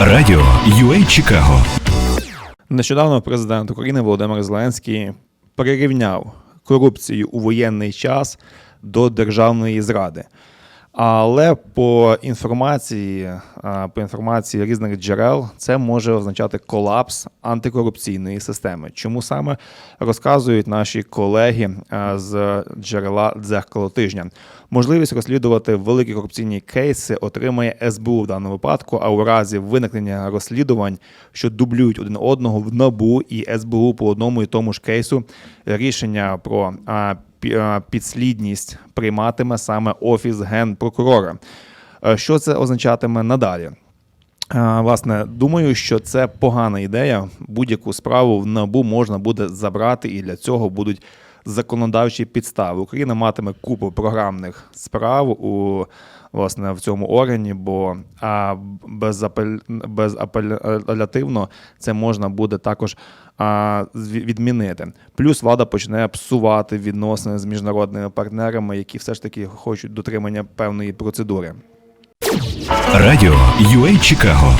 Радіо UA Чикаго Нещодавно президент України Володимир Зеленський прирівняв корупцію у воєнний час до державної зради. Але по інформації, по інформації різних джерел, це може означати колапс антикорупційної системи. Чому саме розказують наші колеги з джерела дзеркало тижня? Можливість розслідувати великі корупційні кейси отримає СБУ в даному випадку. А у разі виникнення розслідувань, що дублюють один одного в НАБУ і СБУ по одному і тому ж кейсу, рішення про а, підслідність прийматиме саме офіс генпрокурора. Е, Що це означатиме надалі? Е, Власне, думаю, що це погана ідея. Будь-яку справу в НАБУ можна буде забрати, і для цього будуть законодавчі підстави. Україна матиме купу програмних справ у власне в цьому органі, бо а, безапель, безапелятивно це можна буде також а, відмінити. Плюс влада почне псувати відносини з міжнародними партнерами, які все ж таки хочуть дотримання певної процедури. Радіо UA Чикаго